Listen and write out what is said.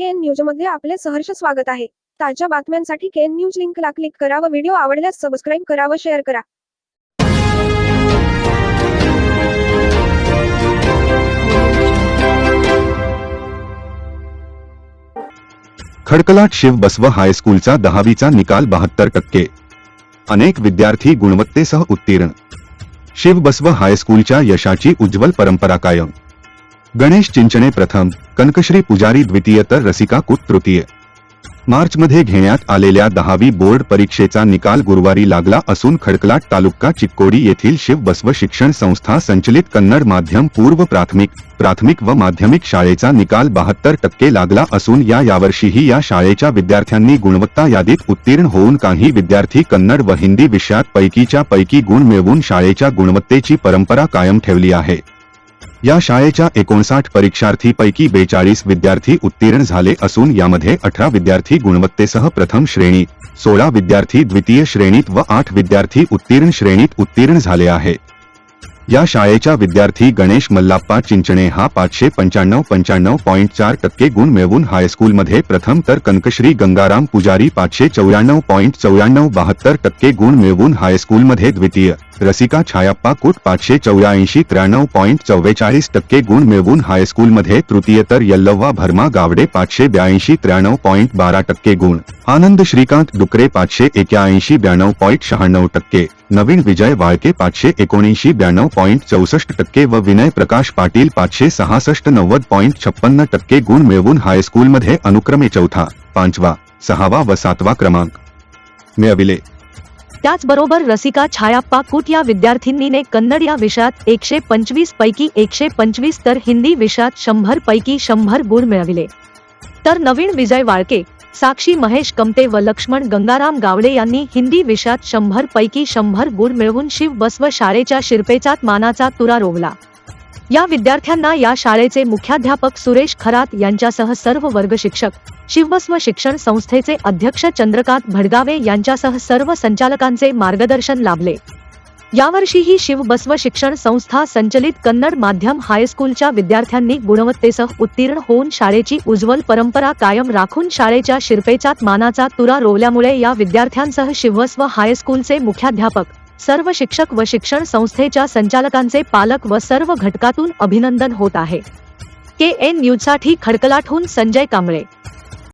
केन न्यूजमध्ये आपले सहर्ष स्वागत आहे. ताज्या बातम्यांसाठी केन न्यूज लिंकला क्लिक करा व व्हिडिओ आवडल्यास सबस्क्राईब करा व शेअर करा. खडकलाट शिव बसव हायस्कूलचा दहावीचा निकाल बहात्तर टक्के. अनेक विद्यार्थी गुणवत्तेसह उत्तीर्ण. शिव बसव हायस्कूलच्या यशाची उज्ज्वल परंपरा कायम. गणेश चिंचणे प्रथम कनकश्री पुजारी द्वितीय तर रसिका कुट तृतीय. मार्चमध्ये घेण्यात आलेल्या दहावी बोर्ड परीक्षेचा निकाल गुरुवारी लागला असून खडकलाट तालुका चिक्कोडी येथील शिव बसव शिक्षण संस्था संचलित कन्नड माध्यम पूर्व प्राथमिक प्राथमिक व माध्यमिक शाळेचा निकाल बहात्तर टक्के लागला असून या यावर्षीही या शाळेच्या विद्यार्थ्यांनी गुणवत्ता यादीत उत्तीर्ण होऊन काही विद्यार्थी कन्नड व हिंदी विषयात पैकीच्या पैकी गुण मिळवून शाळेच्या गुणवत्तेची परंपरा कायम ठेवली आहे. या शाळेच्या एकोणसाठ परीक्षार्थीपैकी बेचाळीस विद्यार्थी उत्तीर्ण झाले असून यामध्ये अठरा विद्यार्थी गुणवत्तेसह प्रथम श्रेणी सोळा विद्यार्थी द्वितीय श्रेणीत व आठ विद्यार्थी उत्तीर्ण श्रेणीत उत्तीर्ण झाले आहे या शाळेच्या विद्यार्थी गणेश मल्लाप्पा चिंचणे हा पाचशे पंच्याण्णव पंच्याण्णव पॉईंट चार टक्के गुण मिळवून हायस्कूलमध्ये प्रथम तर कनकश्री गंगाराम पुजारी पाचशे चौऱ्याण्णव पॉईंट चौऱ्याण्णव बहात्तर टक्के गुण मिळवून हायस्कूलमध्ये द्वितीय. रसिका छायाप्पा कुट पाचशे चौऱ्याऐंशी त्र्याण्णव पॉईंट चव्वेचाळीस टक्के गुण मिळवून हायस्कूलमध्ये तृतीय तर यल्लव्वा भरमा गावडे पाचशे ब्याऐंशी त्र्याण्णव पॉईंट बारा टक्के गुण. आनंद श्रीकांत डुकरे पाचशे एक्याऐंशी ब्याण्णव पॉईंट शहाण्णव टक्के. नवीन विजय वाळके पाचशे एकोणऐंशी ब्याण्णव पॉईंट चौसष्ट टक्के व विनय प्रकाश पाटील पाचशे सहासष्ट नव्वद पॉईंट छप्पन्न टक्के गुण मिळवून हायस्कूलमध्ये अनुक्रमे चौथा पाचवा सहावा व सातवा क्रमांक. मिळविले. त्याचबरोबर रसिका छायाप्पा कुट या विद्यार्थिनीने कन्नड या विषयात एकशे पंचवीस पैकी एकशे पंचवीस तर हिंदी विषयात शंभर पैकी शंभर गुण मिळविले. तर नवीन विजय वाळके साक्षी महेश कमते व लक्ष्मण गंगाराम गावडे यांनी हिंदी विषयात शंभर पैकी शंभर गुण मिळवून शिव बसव शाळेच्या शिरपेचात मानाचा तुरा रोवला. या विद्यार्थ्यांना या शाळेचे मुख्याध्यापक सुरेश खरात यांच्यासह सर्व वर्ग शिक्षक शिवबस्व शिक्षण संस्थेचे अध्यक्ष चंद्रकांत भडगावे यांच्यासह सर्व संचालकांचे मार्गदर्शन लाभले. यावर्षीही शिवबस्व शिक्षण संस्था संचलित कन्नड माध्यम हायस्कूलच्या विद्यार्थ्यांनी गुणवत्तेसह उत्तीर्ण होऊन शाळेची उज्ज्वल परंपरा कायम राखून शाळेच्या शिरपेचात मानाचा तुरा रोवल्यामुळे या विद्यार्थ्यांसह शिवबस्व हायस्कूलचे मुख्याध्यापक सर्व शिक्षक व शिक्षण संस्थेच्या संचालकांचे पालक व सर्व घटकातून अभिनंदन होत आहे. के एन न्यूजसाठी खडकलाटहून संजय कांबळे.